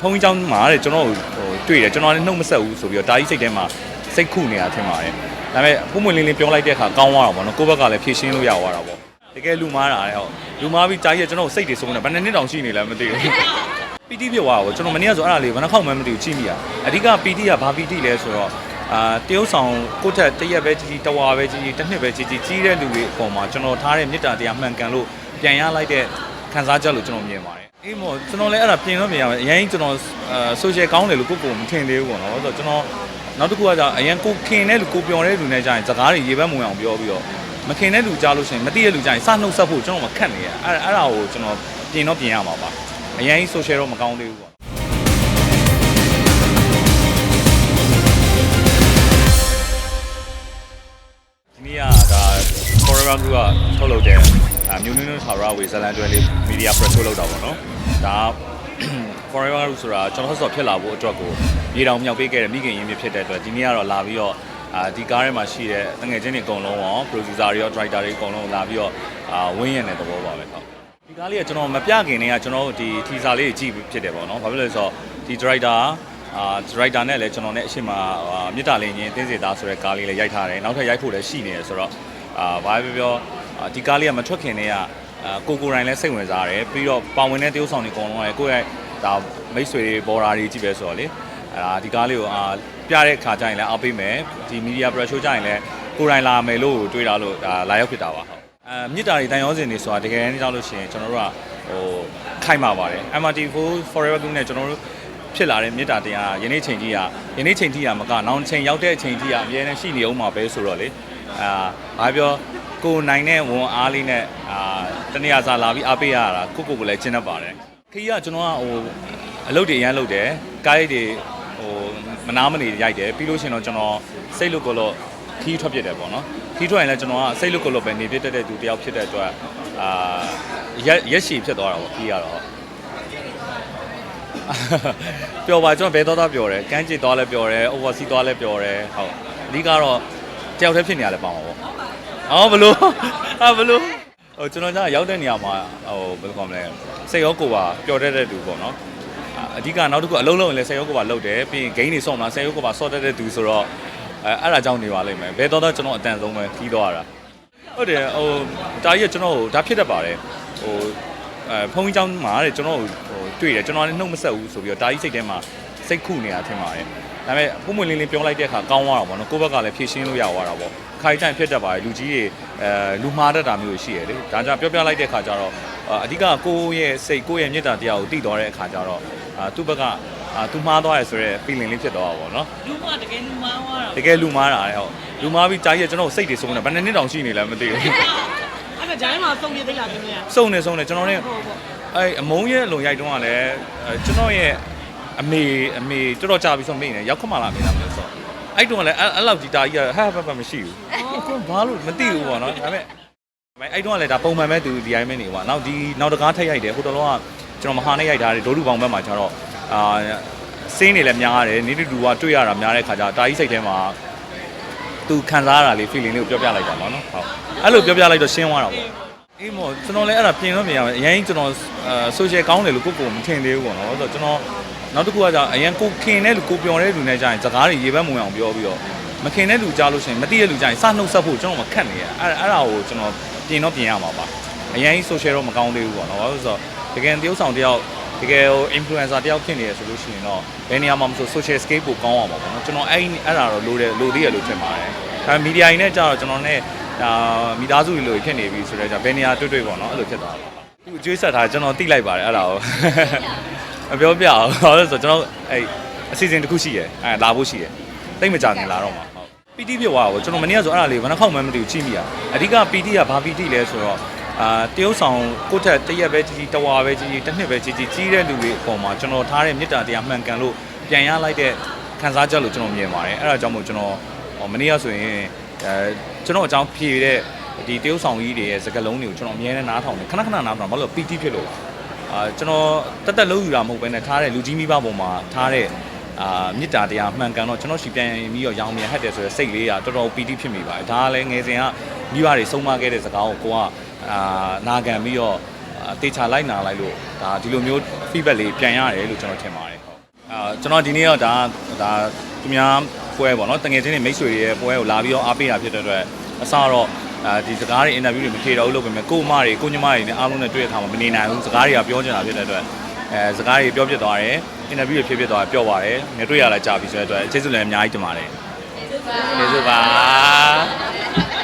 ဖုန်းကြီးကျောင်းမှာတဲ့ကျွန်တော်ဟိုတွေ့တယ်ကျွန်တော်လည်းနှုတ်မဆက်ဘူးဆိုပြီးတော့တာကြီးစိတ်ထဲမှာစိတ်ခုနေတာထင်ပါတယ်။ဒါပေမဲ့ပုံမှန်လင်းလင်းပြောလိုက်တဲ့အခါကောင်းသွားတာပေါ့နော်ကိုယ့်ဘက်ကလည်းဖြည့်ရှင်းလို့ရသွားတာပေါ့။တကယ်လူမားတာလေဟုတ်လူမားပြီးတာကြီးကကျွန်တော်စိတ်တွေဆုံးနေဘယ်နှစ်တောင်ရှိနေလဲမသိဘူး။ PT ပြောတာပေါ့ကျွန်တော်မနေ့ကဆိုအဲ့ဒါလေးဘယ်နှခေါက်မှမသိဘူးချိန်မိတာ။အဓိက PT ကဘာ PT လဲဆိုတော့အာတရုတ်ဆောင်ကိုယ့်ထက်တရက်ပဲကြီးကြီးတဝါပဲကြီးကြီးတစ်နှစ်ပဲကြီးကြီးကြီးတဲ့လူတွေအပေါ်မှာကျွန်တော်ထားတဲ့မေတ္တာတရားမှန်ကန်လို့ပြန်ရလိုက်တဲ့ခံစားချက်လို့ကျွန်တော်မြင်ပါတယ် အေးမော်ကျွန်တော်လည်းအဲ့ဒါပြင်တော့ပြင်ရမယ်အရင်ကျွန်တော်အာ social ကောင်းတယ်လို့ကိုယ့်ကိုယ်မထင်သေးဘူးပေါ့နော်ဆိုတော့ကျွန်တော်နောက်တစ်ခုကကြာအရင်ကိုခင်တဲ့လူကိုပျော်တဲ့လူနဲ့ကြာရင်စကားတွေရေပန်းမဝင်အောင်ပြောပြီးတော့မခင်တဲ့လူကြားလို့ရှိရင်မသိတဲ့လူကြားရင်စနှုတ်ဆက်ဖို့ကျွန်တော်မခက်နေရအဲ့အဲ့ဒါကိုကျွန်တော်ပြင်တော့ပြင်ရမှာပါအရင် social တော့မကောင်းသေးဘူးပေါ့ဒီနေ့ကဒါ Forever Group ကထုတ်လုပ်တဲ့ဒါ မျိုးနွန်းနွန်းထာဝရဝေဇလန်တွဲလေး media press ထုတ်လုပ်တာပေါ့နော်ဒါ Forever Group ဆိုတာကျွန်တော်ဆော့ဖြစ်လာဖို့အတွက်ကိုမြေတောင်မြောက်ပေးခဲ့တဲ့မိခင်ရင်းမြစ်ဖြစ်တဲ့အတွက်ဒီနေ့ကတော့လာပြီးတော့အာဒီကားထဲမှာရှိတဲ့တငယ်ချင်းတွေအကုန်လုံးရော producer တွေရော director တွေအကုန်လုံးလာပြီးတော့အာဝင်းရံတဲ့သဘောပါပဲဟုတ်ဒီကားလေးကကျွန်တော်မပြခင်တည်းကကျွန်တော်တို့ဒီ teaser လေးကြီးကြည့်ဖြစ်တယ်ပေါ့နော်ဘာဖြစ်လဲဆိုတော့ဒီ director အာ director နဲ့လည်းကျွန်တော်နဲ့အရှိမမြစ်တာလင်းချင်းတင်းစီသားဆိုတဲ့ကားလေးလည်းရိုက်ထားတယ်နောက်ထပ်ရိုက်ဖို့လည်းရှိနေတယ်ဆိုတော့အာဘာပဲပြောပြောအာ ဒီကားလေးကမထွက်ခင်တည်းကအာကိုကိုတိုင်းလည်းစိတ်ဝင်စားတယ်ပြီးတော့ပါဝင်တဲ့တရုပ်ဆောင်တွေအကုန်လုံးလည်းကိုယ့်ရဲ့ဒါမိတ်ဆွေတွေဘော်ဒါတွေကြည့်ပဲဆိုတော့လေအာဒီကားလေးကိုအာပြတဲ့ခါကျရင်လည်းအားပေးမယ်ဒီ media pressure ကျရင်လည်းကိုယ်တိုင်လာမယ်လို့တွေးတာလို့ဒါလာရောက်ဖြစ်တာပါဟုတ်အာမြစ်တာတွေတန်ရောစင်တွေဆိုတာတကယ်တမ်းကြောက်လို့ရှိရင်ကျွန်တော်တို့ကဟိုခိုက်မှာပါတယ် MRT4 Forever Group နဲ့ကျွန်တော်တို့ဖြစ်လာတဲ့မေတ္တာတရားယနေ့ချိန်ကြီးကယနေ့ချိန်ကြီးကမကနောက်ချိန်ရောက်တဲ့ချိန်ကြီးကအများနဲ့ရှိနေအောင်မှာပဲဆိုတော့လေအာဘာပြော ကိုယ်နိုင်တဲ့ဝန်အားလေးနဲ့အာတနေ့အစားလာပြီးအားပေးရတာကိုကိုကိုလည်းကျင်းတတ်ပါတယ်ခီးကကျွန်တော်ကဟိုအလုပ်တွေအရန်လုပ်တယ်ကားရိတ်တွေဟိုမနာမနေရိုက်တယ်ပြီးလို့ရှိရင်တော့ကျွန်တော်စိတ်လို့ကိုလို့ခီးထွက်ပြစ်တယ်ပေါ့နော်ခီးထွက်ရင်လည်းကျွန်တော်ကစိတ်လို့ကိုလို့ပဲနေပြစ်တတ်တဲ့သူတယောက်ဖြစ်တဲ့အတွက်အာရက်ရက်ရှည်ဖြစ်သွားတာပေါ့ခီးကတော့ပျော်ပါကျွန်တော်ဘယ်တော့တော့ပျော်တယ်ကန်းကျစ်သွားလဲပျော်တယ် oversea သွားလဲပျော်တယ်ဟုတ်အဓိကတော့တယောက်တည်းဖြစ်နေရလဲပါမှာပေါ့ အော်ဘလို့အာဘလို့ဟိုကျွန်တော်ကရောက်တဲ့နေရာမှာဟိုဘယ်လိုခေါ်မလဲစိတ်ရောကိုယ်ပါပျော်တတ်တဲ့သူပေါ့နော်အဓိကနောက်တစ်ခုအလုံးလုံးလည်းစိတ်ရောကိုယ်ပါလှုပ်တယ်ပြီးရင်ဂိမ်းတွေဆော့မှာစိတ်ရောကိုယ်ပါဆော့တတ်တဲ့သူဆိုတော့အဲအဲ့ဒါကြောင့်နေပါလိမ့်မယ်ဘယ်တော့တော့ကျွန်တော်အတန်ဆုံးပဲပြီးသွားတာဟုတ်တယ်ဟိုဒါကြီးကကျွန်တော်ဟိုဒါဖြစ်တတ်ပါတယ်ဟိုအဲဖုန်းကြီးကျောင်းမှာတဲ့ကျွန်တော်ဟိုတွေ့တယ်ကျွန်တော်လည်းနှုတ်မဆက်ဘူးဆိုပြီးတော့ဒါကြီးစိတ်ထဲမှာစိတ်ခုနေတာထင်ပါတယ်ဒါပေမဲ့ပုံမှန်လေးလေးပြောလိုက်တဲ့အခါကောင်းသွားတာပေါ့နော်ကိုယ့်ဘက်ကလည်းဖြည့်ရှင်းလို့ရသွားတာပေါ့ ခိုင်တိုင်ဖြစ်တတ်ပါတယ်လူကြီးတွေအဲလူမှားတတ်တာမျိုးရှိရတယ်ဒါကြောင့်ပြောပြလိုက်တဲ့အခါကျတော့အဓိကကိုယ့်ရဲ့စိတ်ကိုယ့်ရဲ့မေတ္တာတရားကိုတည်သွားတဲ့အခါကျတော့အာသူ့ဘက်ကအာသူမှားသွားတယ်ဆိုတော့ feeling လေးဖြစ်သွားတာပေါ့နော်လူမတကယ်လူမဝါတာတကယ်လူမှားတာလေဟုတ်လူမှားပြီးတာကြီးကကျွန်တော်ကိုစိတ်တွေဆုံးနေဘယ်နှစ်နှစ်တောင်ရှိနေလဲမသိဘူးအဲ့ဒါဂျိုင်းမှာစုံပြသိလားပြောနေရစုံနေစုံနေကျွန်တော်နဲ့ဟုတ်ပေါ့အဲအမုံရဲ့အလုံရိုက်တုန်းကလည်းအဲကျွန်တော်ရဲ့အမေအမေတော်တော်ကြာပြီဆိုမေ့နေရောက်ခမလာမေးတာမလို့ဆိုအဲ့တုန်းကလည်းအဲ့အဲ့လောက်ကြီးတာကြီးကဟာဖတ်ဖတ်မရှိဘူး ကိုဘာလို့မသိဘူးပေါ့နော်ဒါပေမဲ့အဲ့တုန်းကလည်းဒါပုံမှန်ပဲသူဒီအိုင်းမနေပါနောက်ဒီနောက်တကားထက်ရိုက်တယ်ဟိုတလောကကျွန်တော်မဟာနဲ့ရိုက်ထားတယ်ဒိုးလူပေါင်းဘက်မှာကျတော့အာစင်းနေလည်းများတယ်နေတူတူကတွေ့ရတာများတဲ့ခါကျတာကြီးစိတ်ထဲမှာသူခံစားရတာလေး feeling လေးကိုပြောပြလိုက်တာပေါ့နော်ဟုတ်အဲ့လိုပြောပြလိုက်တော့ရှင်းသွားတာပေါ့အေးမော်ကျွန်တော်လည်းအဲ့ဒါပြင်တော့ပြင်ရမယ်အရင်ကျွန်တော်အာ social ကောင်းတယ်လို့ကိုယ့်ကိုယ်မထင်သေးဘူးပေါ့နော်ဆိုတော့ကျွန်တော်နောက်တစ်ခုကကြာအရင်ကိုခင်တဲ့လူကိုပျော်တဲ့လူနဲ့ကြာရင်စကားတွေရေပန်းမဝင်အောင်ပြောပြီးတော့ မခင်တဲ့လူကြားလို့ရှိရင်မသိတဲ့လူကြားရင်စနှုတ်ဆက်ဖို့ကျွန်တော်မခက်နေရအဲ့အဲ့ဒါကိုကျွန်တော်ပြင်တော့ပြင်ရမှာပါအရင် social တော့မကောင်းသေးဘူးပေါ့နော်ဘာလို့ဆိုတော့တကယ်တရုပ်ဆောင်တယောက်တကယ်ဟို influencer တယောက်ဖြစ်နေရဆိုလို့ရှိရင်တော့ဘယ်နေရာမှာမဆို social escape ကိုကောင်းအောင်ပါပေါ့နော်ကျွန်တော်အဲ့အဲ့ဒါတော့လိုတယ်လိုသေးရလို့ထင်ပါတယ်ဒါပေမဲ့ media ရင်းနဲ့ကြာတော့ကျွန်တော်နဲ့ဒါမိသားစုတွေလိုဖြစ်နေပြီဆိုတော့じゃဘယ်နေရာတွေ့တွေ့ပေါ့နော်အဲ့လိုဖြစ်သွားတာပါသူအကျွေးဆက်ထားကျွန်တော်တိလိုက်ပါတယ်အဲ့ဒါကိုမပြောပြအောင်ဘာလို့လဲဆိုတော့ကျွန်တော်အဲ့အစီအစဉ်တစ်ခုရှိရယ်အဲလာဖို့ရှိရယ် တိတ်မကြခင်လာတော့မှာဟုတ်ပီတီဖြစ်သွားတော့ကျွန်တော်မနေ့ကဆိုအဲ့ဒါလေးဘယ်နှခေါက်မှမသိဘူးကြည့်မိရအဓိကပီတီကဘာပီတီလဲဆိုတော့အာတရုပ်ဆောင်ကိုယ့်ထက်တရက်ပဲကြီးကြီးတဝါပဲကြီးကြီးတစ်နှစ်ပဲကြီးကြီးကြီးတဲ့လူတွေအပေါ်မှာကျွန်တော်ထားတဲ့မေတ္တာတရားမှန်ကန်လို့ပြန်ရလိုက်တဲ့ခံစားချက်လို့ကျွန်တော်မြင်ပါတယ်အဲ့ဒါကြောင့်မို့ကျွန်တော်ဟိုမနေ့ကဆိုရင်အဲကျွန်တော်အကြောင်းဖြေတဲ့ဒီတရုပ်ဆောင်ကြီးတွေရဲ့စကားလုံးတွေကိုကျွန်တော်အမြဲတမ်းနားထောင်တယ်ခဏခဏနားထောင်ဘာလို့ပီတီဖြစ်လို့အာကျွန်တော်တက်တက်လုံးယူတာမဟုတ်ဘဲနဲ့ထားတဲ့လူကြီးမိဘပေါ်မှာထားတဲ့ အာမေတ္တာတရားမှန်ကန်တော့ကျွန်တော်ရှီပြန်ပြီးတော့ရောင်မြန်ဟတ်တယ်ဆိုတဲ့စိတ်လေးကတော်တော်ပီတိဖြစ်မိပါတယ်ဒါကလည်းငယ်စဉ်ကမိဘတွေဆုံးမခဲ့တဲ့စကားကိုကိုကအာနာခံပြီးတော့အအသေးချာလိုက်နာလိုက်လို့ဒါဒီလိုမျိုး feedback လေးပြန်ရတယ်လို့ကျွန်တော်ထင်ပါတယ်ဟုတ်အာကျွန်တော်ဒီနေ့တော့ဒါဒါသူများပွဲပေါ့နော်တငယ်ချင်းတွေမိတ်ဆွေတွေရဲ့ပွဲကိုလာပြီးတော့အားပေးတာဖြစ်တဲ့အတွက်အစတော့အဲဒီစကားတွေ interview တွေမဖြေတော့ဘူးလို့ပဲကို့အမတွေကိုညီမတွေနဲ့အားလုံးနဲ့တွေ့တဲ့အခါမှာမနေနိုင်ဘူးစကားတွေကပြောချင်တာဖြစ်တဲ့အတွက် အဲစကားတွေပြောဖြစ်သွားတယ်အင်တာဗျူးတွေဖြစ်ဖြစ်သွားတယ်ပြောပါတယ်ငါတွေ့ရလာကြပြီဆိုတဲ့အတွက်ကျေးဇူးလည်းအများကြီးတင်ပါတယ်ကျေးဇူးပါကျေးဇူးပါ